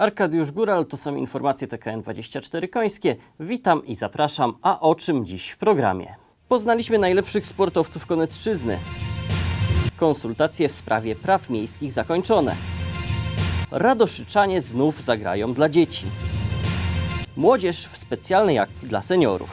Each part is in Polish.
Arkadiusz Góral, to są informacje TKN24 Końskie. Witam i zapraszam, a o czym dziś w programie? Poznaliśmy najlepszych sportowców Konecczyzny. Konsultacje w sprawie praw miejskich zakończone. Radoszyczanie znów zagrają dla dzieci. Młodzież w specjalnej akcji dla seniorów.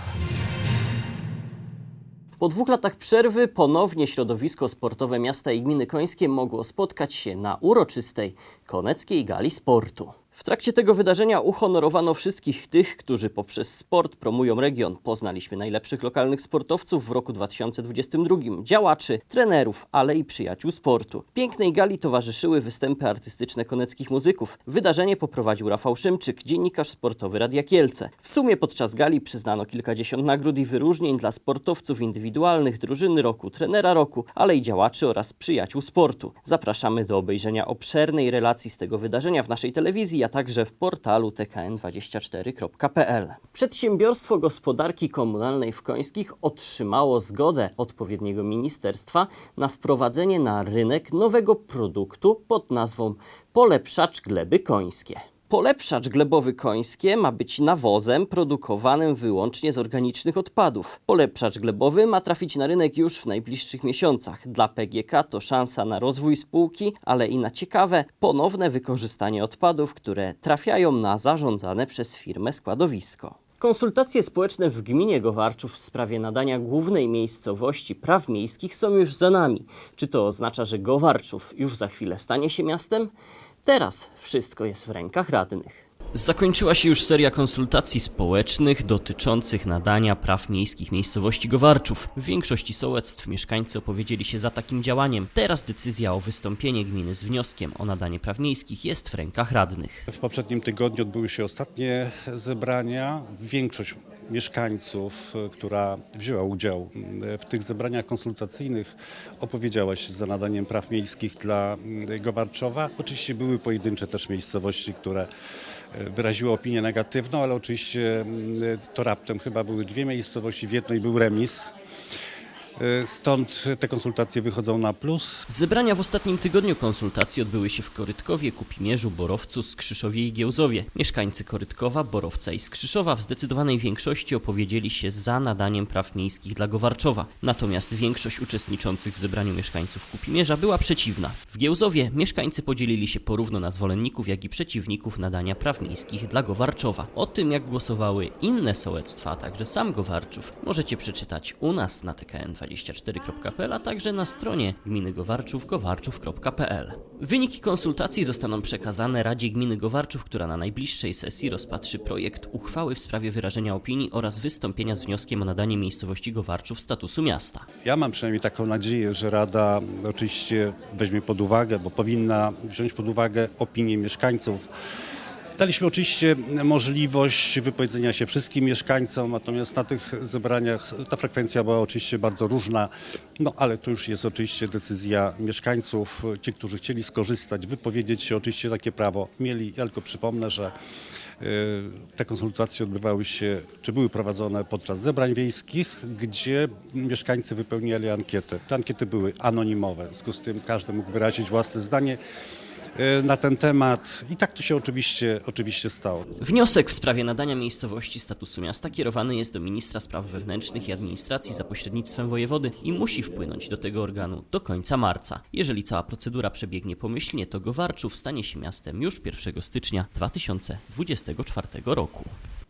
Po dwóch latach przerwy ponownie środowisko sportowe miasta i gminy końskie mogło spotkać się na uroczystej Koneckiej Gali Sportu. W trakcie tego wydarzenia uhonorowano wszystkich tych, którzy poprzez sport promują region. Poznaliśmy najlepszych lokalnych sportowców w roku 2022, działaczy, trenerów, ale i przyjaciół sportu. Pięknej gali towarzyszyły występy artystyczne koneckich muzyków. Wydarzenie poprowadził Rafał Szymczyk, dziennikarz sportowy Radia Kielce. W sumie podczas gali przyznano kilkadziesiąt nagród i wyróżnień dla sportowców indywidualnych, drużyny roku, trenera roku, ale i działaczy oraz przyjaciół sportu. Zapraszamy do obejrzenia obszernej relacji z tego wydarzenia w naszej telewizji, a także w portalu tkn24.pl. Przedsiębiorstwo Gospodarki Komunalnej w Końskich otrzymało zgodę odpowiedniego ministerstwa na wprowadzenie na rynek nowego produktu pod nazwą polepszacz gleby końskie. Polepszacz glebowy końskie ma być nawozem produkowanym wyłącznie z organicznych odpadów. Polepszacz glebowy ma trafić na rynek już w najbliższych miesiącach. Dla PGK to szansa na rozwój spółki, ale i na ciekawe, ponowne wykorzystanie odpadów, które trafiają na zarządzane przez firmę składowisko. Konsultacje społeczne w gminie Gowarczów w sprawie nadania głównej miejscowości praw miejskich są już za nami. Czy to oznacza, że Gowarczów już za chwilę stanie się miastem? Teraz wszystko jest w rękach radnych. Zakończyła się już seria konsultacji społecznych dotyczących nadania praw miejskich miejscowości Gowarczów. W większości sołectw mieszkańcy opowiedzieli się za takim działaniem. Teraz decyzja o wystąpienie gminy z wnioskiem o nadanie praw miejskich jest w rękach radnych. W poprzednim tygodniu odbyły się ostatnie zebrania. Większość mieszkańców, e, która wzięła udział w tych zebraniach konsultacyjnych, opowiedziała się za nadaniem praw miejskich dla Gowarczowa. Oczywiście były pojedyncze też miejscowości, które e, wyraziły opinię negatywną, ale oczywiście to raptem chyba były dwie miejscowości, w jednej był remis. E, Stąd te konsultacje wychodzą na plus. Zebrania w ostatnim tygodniu konsultacji odbyły się w Korytkowie, Kupimierzu, Borowcu, Skrzyszowie i Giełzowie. Mieszkańcy Korytkowa, Borowca i Skrzyszowa w zdecydowanej większości opowiedzieli się za nadaniem praw miejskich dla Gowarczowa. Natomiast większość uczestniczących w zebraniu mieszkańców Kupimierza była przeciwna. W Giełzowie mieszkańcy podzielili się porówno na zwolenników, jak i przeciwników nadania praw miejskich dla Gowarczowa. O tym, jak głosowały inne sołectwa, a także sam Gowarczów, możecie przeczytać u nas na tkn24.pl, a także na stronie gminy Gowarczów gowarczów.pl. Wyniki konsultacji zostaną przekazane Radzie Gminy Gowarczów, która na najbliższej sesji rozpatrzy projekt uchwały w sprawie wyrażenia opinii oraz wystąpienia z wnioskiem o nadanie miejscowości Gowarczów statusu miasta. Ja mam przynajmniej taką nadzieję, że Rada oczywiście weźmie pod uwagę, bo powinna wziąć pod uwagę opinię mieszkańców. Daliśmy oczywiście możliwość wypowiedzenia się wszystkim mieszkańcom, natomiast na tych zebraniach ta frekwencja była oczywiście bardzo różna, no ale to już jest oczywiście decyzja mieszkańców. Ci, którzy chcieli skorzystać, wypowiedzieć się, oczywiście takie prawo mieli. Ja tylko przypomnę, że y, te konsultacje odbywały się, czy były prowadzone podczas zebrań wiejskich, gdzie mieszkańcy wypełniali ankiety. Te ankiety były anonimowe, w związku z tym każdy mógł wyrazić własne zdanie na ten temat i tak to się oczywiście, oczywiście stało. Wniosek w sprawie nadania miejscowości statusu miasta kierowany jest do ministra spraw wewnętrznych i administracji za pośrednictwem wojewody i musi wpłynąć do tego organu do końca marca. Jeżeli cała procedura przebiegnie pomyślnie, to Gowarczów stanie się miastem już 1 stycznia 2024 roku.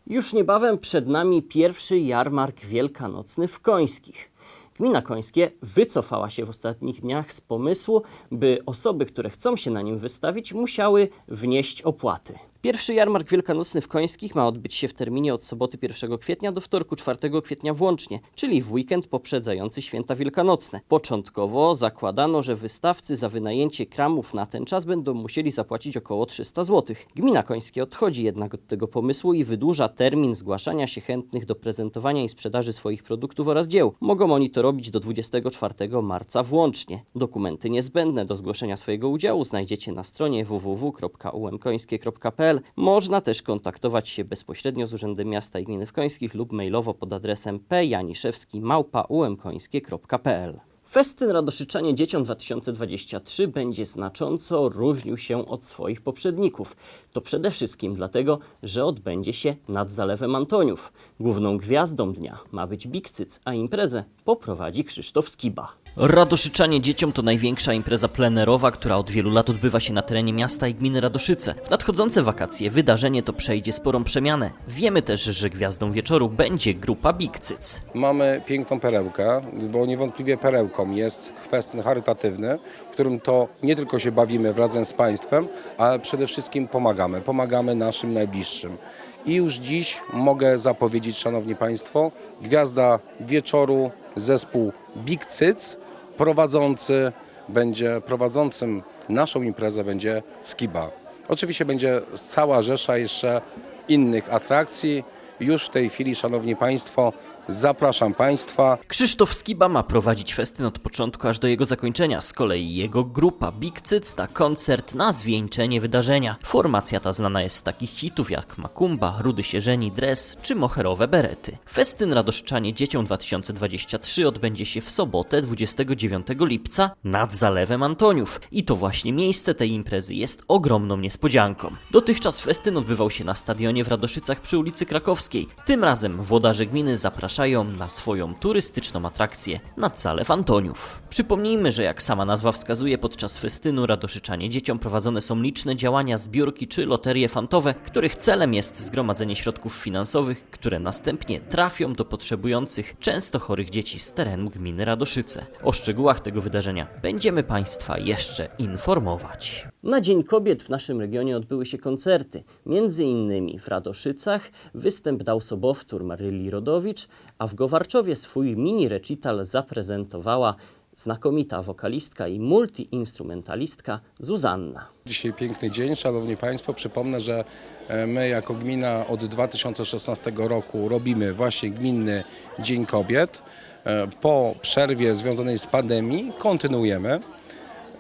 Już niebawem przed nami pierwszy jarmark wielkanocny w Końskich. Gmina Końskie wycofała się w ostatnich dniach z pomysłu, by osoby, które chcą się na nim wystawić, musiały wnieść opłaty. Pierwszy jarmark wielkanocny w Końskich ma odbyć się w terminie od soboty 1 kwietnia do wtorku 4 kwietnia włącznie, czyli w weekend poprzedzający święta wielkanocne. Początkowo zakładano, że wystawcy za wynajęcie kramów na ten czas będą musieli zapłacić około 300 zł. Gmina Końskie odchodzi jednak od tego pomysłu i wydłuża termin zgłaszania się chętnych do prezentowania i sprzedaży swoich produktów oraz dzieł. Mogą oni to robić do 24 marca włącznie. Dokumenty niezbędne do zgłoszenia swojego udziału znajdziecie na stronie www.umkońskie.pl. Można też kontaktować się bezpośrednio z Urzędem Miasta i Gminy w Końskich lub mailowo pod adresem pjaniszewski.umkońskie.pl. Festyn Radoszyczanie Dzieciom 2023 będzie znacząco różnił się od swoich poprzedników. To przede wszystkim dlatego, że odbędzie się nad Zalewem Antoniów. Główną gwiazdą dnia ma być Bikcyc, a imprezę poprowadzi Krzysztof Skiba. Radoszyczanie Dzieciom to największa impreza plenerowa, która od wielu lat odbywa się na terenie miasta i gminy Radoszyce. W nadchodzące wakacje wydarzenie to przejdzie sporą przemianę. Wiemy też, że gwiazdą wieczoru będzie grupa Bikcyc. Mamy piękną perełkę, bo niewątpliwie perełką jest festyn charytatywny, w którym to nie tylko się bawimy razem z Państwem, ale przede wszystkim pomagamy. Pomagamy naszym najbliższym. I już dziś mogę zapowiedzieć, Szanowni Państwo, gwiazda wieczoru, zespół Big Cyc, prowadzący będzie, prowadzącym naszą imprezę będzie Skiba. Oczywiście będzie cała rzesza jeszcze innych atrakcji. Już w tej chwili, Szanowni Państwo, zapraszam Państwa. Krzysztof Skiba ma prowadzić festyn od początku aż do jego zakończenia. Z kolei jego grupa Big Cyc da koncert na zwieńczenie wydarzenia. Formacja ta znana jest z takich hitów jak Makumba, Rudy się żeni, Dres czy Moherowe Berety. Festyn Radoszczanie Dzieciom 2023 odbędzie się w sobotę 29 lipca nad Zalewem Antoniów. I to właśnie miejsce tej imprezy jest ogromną niespodzianką. Dotychczas festyn odbywał się na stadionie w Radoszycach przy ulicy Krakowskiej. Tym razem włodarze gminy zapraszają na swoją turystyczną atrakcję nad Zalew Antoniów. Przypomnijmy, że jak sama nazwa wskazuje, podczas festynu Radoszyczanie dzieciom prowadzone są liczne działania, zbiórki czy loterie fantowe, których celem jest zgromadzenie środków finansowych, które następnie trafią do potrzebujących, często chorych dzieci z terenu gminy Radoszyce. O szczegółach tego wydarzenia będziemy Państwa jeszcze informować. Na Dzień Kobiet w naszym regionie odbyły się koncerty. Między innymi w Radoszycach występ dał sobowtór Maryli Rodowicz, a w Gowarczowie swój mini recital zaprezentowała znakomita wokalistka i multiinstrumentalistka Zuzanna. Dzisiaj piękny dzień, Szanowni Państwo. Przypomnę, że e, my jako gmina od 2016 roku robimy właśnie Gminny Dzień Kobiet. E, Po przerwie związanej z pandemii kontynuujemy.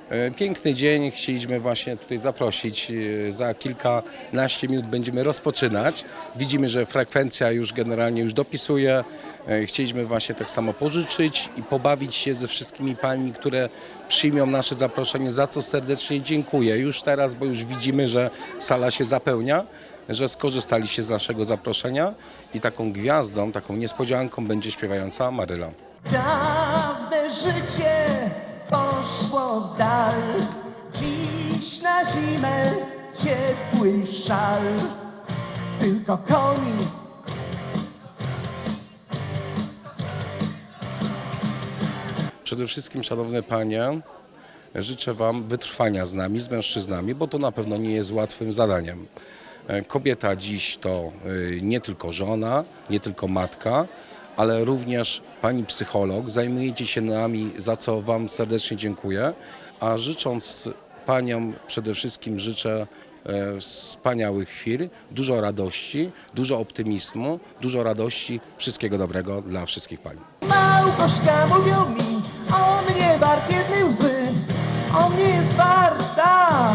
E, Piękny dzień, chcieliśmy właśnie tutaj zaprosić. E, Za kilkanaście minut będziemy rozpoczynać. Widzimy, że frekwencja już generalnie już dopisuje. E, Chcieliśmy właśnie tak samo pożyczyć i pobawić się ze wszystkimi pańmi, które przyjmą nasze zaproszenie, za co serdecznie dziękuję. Już teraz, bo już widzimy, że sala się zapełnia, że skorzystaliście z naszego zaproszenia i taką gwiazdą, taką niespodzianką będzie śpiewająca Maryla. Dawne życie poszło w dal. Dziś na zimę ciepły szal. Tylko koni Przede wszystkim, szanowne panie, życzę wam wytrwania z nami, z mężczyznami, bo to na pewno nie jest łatwym zadaniem. E, Kobieta dziś to y, nie tylko żona, nie tylko matka, ale również pani psycholog. Zajmujecie się nami, za co wam serdecznie dziękuję. A życząc paniom przede wszystkim życzę e, wspaniałych chwil, dużo radości, dużo optymizmu, dużo radości, wszystkiego dobrego dla wszystkich pań. Małgoszka mówią mi, on nie wart jednej łzy, on nie jest warta.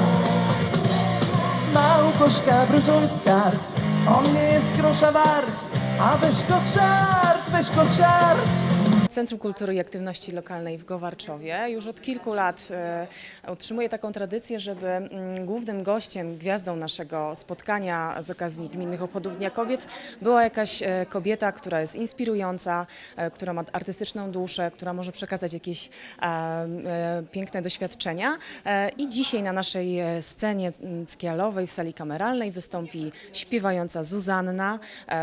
Małgoszka wróżą z kart, on nie jest grosza wart, a weź go czart, weź go czart. Centrum Kultury i Aktywności Lokalnej w Gowarczowie już od kilku lat e, utrzymuje taką tradycję, żeby mm, głównym gościem, gwiazdą naszego spotkania z okazji Gminnych Obchodów Dnia Kobiet była jakaś e, kobieta, która jest inspirująca, e, która ma artystyczną duszę, która może przekazać jakieś piękne doświadczenia. I dzisiaj na naszej scenie mm, skialowej w sali kameralnej wystąpi śpiewająca Zuzanna,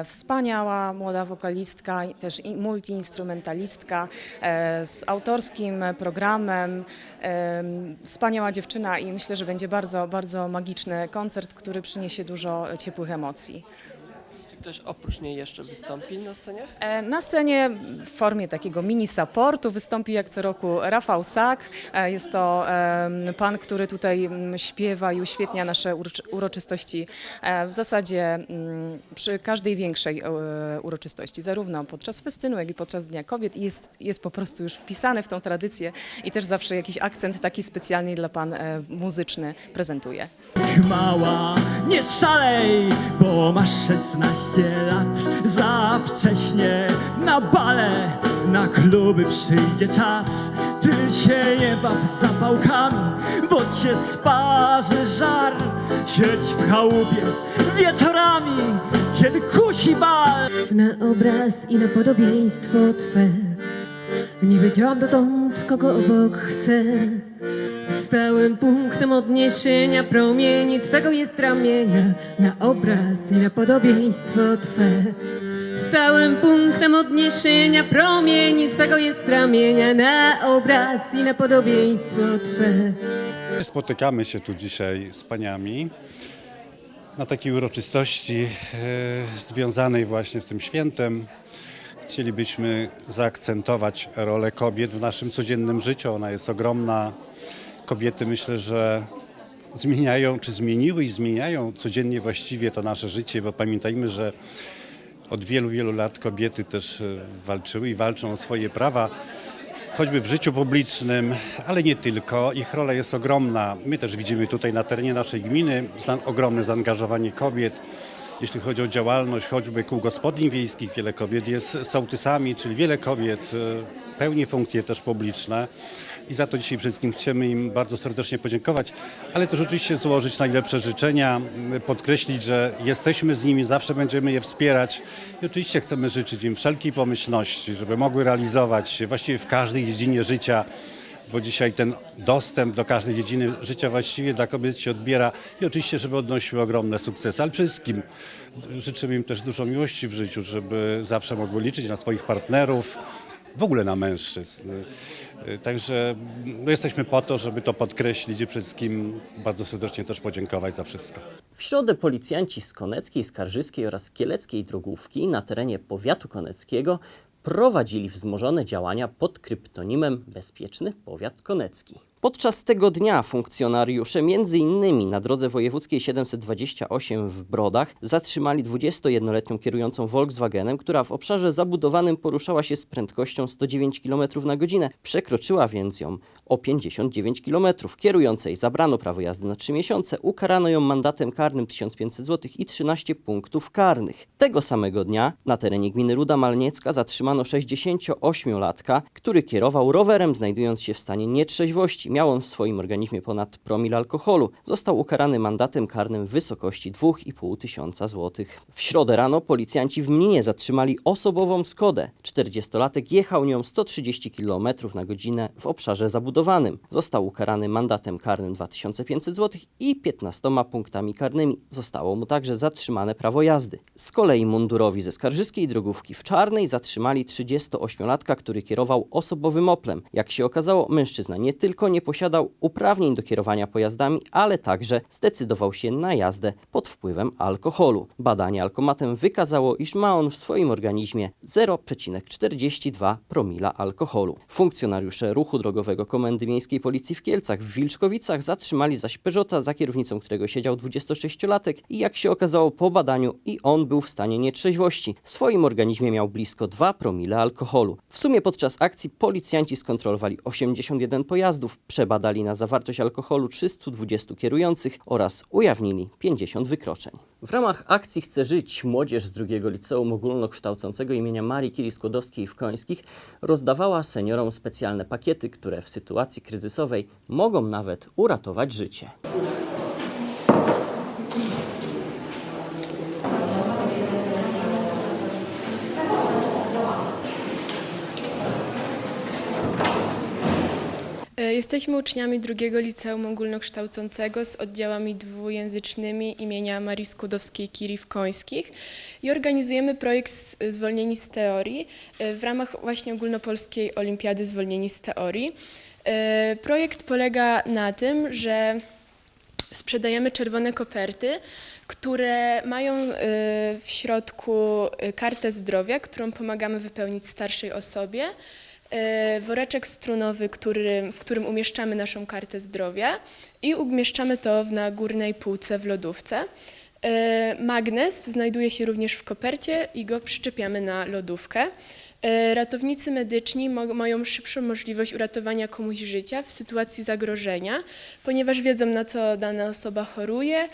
wspaniała młoda wokalistka, też i e, z autorskim programem. E, Wspaniała dziewczyna i myślę, że będzie bardzo, bardzo magiczny koncert, który przyniesie dużo ciepłych emocji. Czy ktoś oprócz niej jeszcze wystąpi na scenie? E, Na scenie w formie takiego mini supportu wystąpi jak co roku Rafał Sak. E, Jest to em, pan, który tutaj mm, śpiewa i uświetnia nasze uroczy- uroczystości e, w zasadzie mm, przy każdej większej e, uroczystości, zarówno podczas festynu, jak i podczas Dnia Kobiet. I Jest, jest po prostu już wpisany w tą tradycję i też zawsze jakiś akcent taki specjalny dla pan e, muzyczny prezentuje. Mała, nie szalej, bo masz 16 lat Za wcześnie na bale, na kluby przyjdzie czas Ty się nie baw zapałkami, bo cię sparzy żar. Siedź w chałupie wieczorami, kiedy kusi bal. Na obraz i na podobieństwo Twe Nie wiedziałam dotąd, kogo obok chcę Stałym punktem odniesienia promieni Twego jest ramienia Na obraz i na podobieństwo Twe Stałym punktem odniesienia promieni Twego jest ramienia Na obraz i na podobieństwo Twe Spotykamy się tu dzisiaj z paniami na takiej uroczystości e, związanej właśnie z tym świętem. Chcielibyśmy zaakcentować rolę kobiet w naszym codziennym życiu. Ona jest ogromna. Kobiety myślę, że zmieniają, czy zmieniły i zmieniają codziennie właściwie to nasze życie, bo pamiętajmy, że od wielu, wielu lat kobiety też e, walczyły i walczą o swoje prawa, choćby w życiu publicznym, ale nie tylko. Ich rola jest ogromna. My też widzimy tutaj na terenie naszej gminy ogromne zaangażowanie kobiet. Jeśli chodzi o działalność choćby kół gospodyń wiejskich, wiele kobiet jest sołtysami, czyli wiele kobiet e, pełni funkcje też publiczne. I za to dzisiaj wszystkim chcemy im bardzo serdecznie podziękować, ale też oczywiście złożyć najlepsze życzenia, m, podkreślić, że jesteśmy z nimi, zawsze będziemy je wspierać. I oczywiście chcemy życzyć im wszelkiej pomyślności, żeby mogły realizować się właściwie w każdej dziedzinie życia, bo dzisiaj ten dostęp do każdej dziedziny życia właściwie dla kobiet się odbiera i oczywiście, żeby odnosiły ogromne sukcesy, ale przede wszystkim życzymy im też dużo miłości w życiu, żeby zawsze mogły liczyć na swoich partnerów, w ogóle na mężczyzn. Y, Także no, jesteśmy po to, żeby to podkreślić i przede wszystkim bardzo serdecznie też podziękować za wszystko. W środę policjanci z Koneckiej, Skarżyskiej oraz Kieleckiej Drogówki na terenie powiatu koneckiego prowadzili wzmożone działania pod kryptonimem Bezpieczny Powiat Konecki. Podczas tego dnia funkcjonariusze m.in. na drodze wojewódzkiej 728 w Brodach zatrzymali 21-letnią kierującą Volkswagenem, która w obszarze zabudowanym poruszała się z prędkością 109 km na godzinę. Przekroczyła więc ją o 59 km. Kierującej zabrano prawo jazdy na 3 miesiące, ukarano ją mandatem karnym 1500 zł i 13 punktów karnych. Tego samego dnia na terenie gminy Ruda Malniecka zatrzymano 68-latka, który kierował rowerem znajdując się w stanie nietrzeźwości. Miał on w swoim organizmie ponad promil alkoholu. Został ukarany mandatem karnym w wysokości 2,5 tysiąca złotych. W środę rano policjanci w Mninie zatrzymali osobową Skodę. 40-latek jechał nią 130 km na godzinę w obszarze zabudowanym. Został ukarany mandatem karnym 2500 zł i 15 punktami karnymi. Zostało mu także zatrzymane prawo jazdy. Z kolei mundurowi ze skarżyskiej drogówki w Czarnej zatrzymali 38-latka, który kierował osobowym Oplem. Jak się okazało, mężczyzna nie tylko nie posiadał uprawnień do kierowania pojazdami, ale także zdecydował się na jazdę pod wpływem alkoholu. Badanie alkomatem wykazało, iż ma on w swoim organizmie 0,42 promila alkoholu. Funkcjonariusze ruchu drogowego Komendy Miejskiej Policji w Kielcach w Wilczkowicach zatrzymali zaś Peugeota, za kierownicą którego siedział 26-latek i jak się okazało po badaniu i on był w stanie nietrzeźwości. W swoim organizmie miał blisko 2 promile alkoholu. W sumie podczas akcji policjanci skontrolowali 81 pojazdów, przebadali na zawartość alkoholu 320 kierujących oraz ujawnili 50 wykroczeń. W ramach akcji Chcę Żyć młodzież z drugiego liceum ogólnokształcącego imienia Marii Curie Skłodowskiej w Końskich rozdawała seniorom specjalne pakiety, które w sytuacji kryzysowej mogą nawet uratować życie. Jesteśmy uczniami drugiego liceum ogólnokształcącego z oddziałami dwujęzycznymi imienia Marii Skłodowskiej-Curie w Końskich i organizujemy projekt z- Zwolnieni z teorii e, w ramach właśnie ogólnopolskiej olimpiady Zwolnieni z teorii. E, Projekt polega na tym, że sprzedajemy czerwone koperty, które mają w środku kartę zdrowia, którą pomagamy wypełnić starszej osobie, woreczek strunowy, który, w którym umieszczamy naszą kartę zdrowia i umieszczamy to na górnej półce w lodówce. E, Magnes znajduje się również w kopercie i go przyczepiamy na lodówkę. E, Ratownicy medyczni mają szybszą możliwość uratowania komuś życia w sytuacji zagrożenia, ponieważ wiedzą na co dana osoba choruje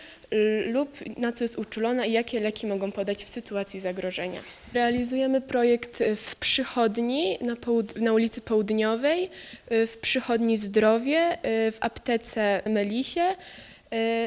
lub na co jest uczulona i jakie leki mogą podać w sytuacji zagrożenia. Realizujemy projekt e, w przychodni na, na ulicy Południowej, e, w przychodni Zdrowie, w aptece Melisie,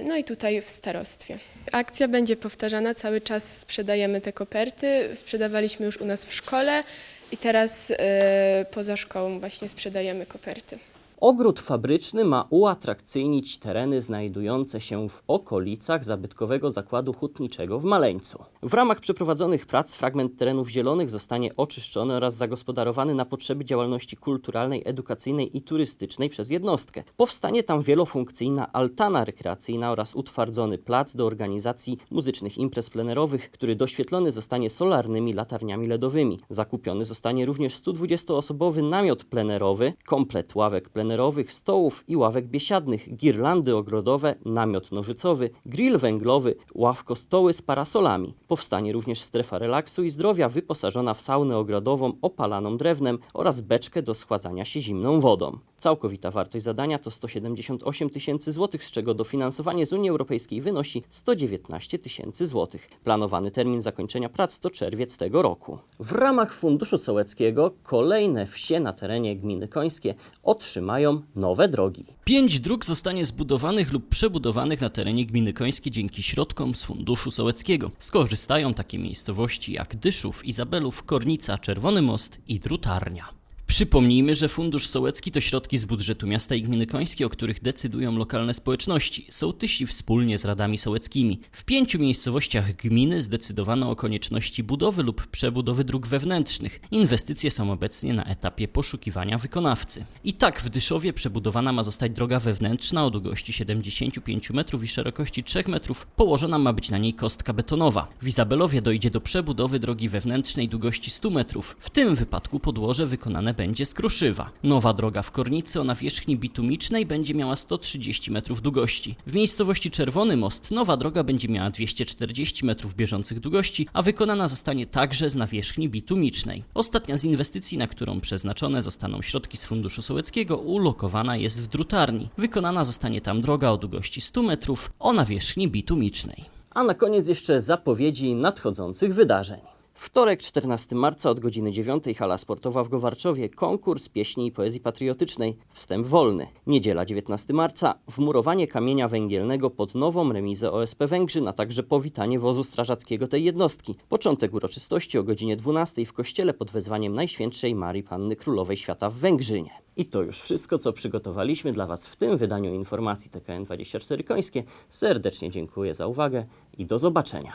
no i tutaj w starostwie. Akcja będzie powtarzana, cały czas sprzedajemy te koperty, sprzedawaliśmy już u nas w szkole i teraz e, poza szkołą właśnie sprzedajemy koperty. Ogród fabryczny ma uatrakcyjnić tereny znajdujące się w okolicach zabytkowego zakładu hutniczego w Maleńcu. W ramach przeprowadzonych prac fragment terenów zielonych zostanie oczyszczony oraz zagospodarowany na potrzeby działalności kulturalnej, edukacyjnej i turystycznej przez jednostkę. Powstanie tam wielofunkcyjna altana rekreacyjna oraz utwardzony plac do organizacji muzycznych imprez plenerowych, który doświetlony zostanie solarnymi latarniami LEDowymi. Zakupiony zostanie również 120-osobowy namiot plenerowy, komplet ławek plenerowych, stołów i ławek biesiadnych, girlandy ogrodowe, namiot nożycowy, grill węglowy, ławko-stoły z parasolami. Powstanie również strefa relaksu i zdrowia wyposażona w saunę ogrodową opalaną drewnem oraz beczkę do schładzania się zimną wodą. Całkowita wartość zadania to 178 tysięcy złotych, z czego dofinansowanie z Unii Europejskiej wynosi 119 tysięcy złotych. Planowany termin zakończenia prac to czerwiec tego roku. W ramach Funduszu Sołeckiego kolejne wsie na terenie gminy Końskie otrzymają nowe drogi. Pięć dróg zostanie zbudowanych lub przebudowanych na terenie gminy Końskiej dzięki środkom z Funduszu Sołeckiego. Skorzystają takie miejscowości jak Dyszów, Izabelów, Kornica, Czerwony Most i Drutarnia. Przypomnijmy, że Fundusz Sołecki to środki z budżetu miasta i gminy Końskie, o których decydują lokalne społeczności, sołtysi wspólnie z radami sołeckimi. W pięciu miejscowościach gminy zdecydowano o konieczności budowy lub przebudowy dróg wewnętrznych. Inwestycje są obecnie na etapie poszukiwania wykonawcy. I tak w Dyszowie przebudowana ma zostać droga wewnętrzna o długości 75 metrów i szerokości 3 metrów. Położona ma być na niej kostka betonowa. W Izabelowie dojdzie do przebudowy drogi wewnętrznej długości 100 metrów. W tym wypadku podłoże wykonane będzie z kruszywa. Nowa droga w Kornicy o nawierzchni bitumicznej będzie miała 130 metrów długości. W miejscowości Czerwony Most nowa droga będzie miała 240 metrów bieżących długości, a wykonana zostanie także z nawierzchni bitumicznej. Ostatnia z inwestycji, na którą przeznaczone zostaną środki z Funduszu Sołeckiego, ulokowana jest w drutarni. Wykonana zostanie tam droga o długości 100 metrów o nawierzchni bitumicznej. A na koniec jeszcze zapowiedzi nadchodzących wydarzeń. Wtorek 14 marca od godziny 9 hala sportowa w Gowarczowie, konkurs pieśni i poezji patriotycznej, wstęp wolny. Niedziela 19 marca, wmurowanie kamienia węgielnego pod nową remizę OSP Węgrzyn, a także powitanie wozu strażackiego tej jednostki. Początek uroczystości o godzinie 12 w kościele pod wezwaniem Najświętszej Marii Panny Królowej Świata w Węgrzynie. I to już wszystko, co przygotowaliśmy dla Was w tym wydaniu informacji TKN24 Końskie. Serdecznie dziękuję za uwagę i do zobaczenia.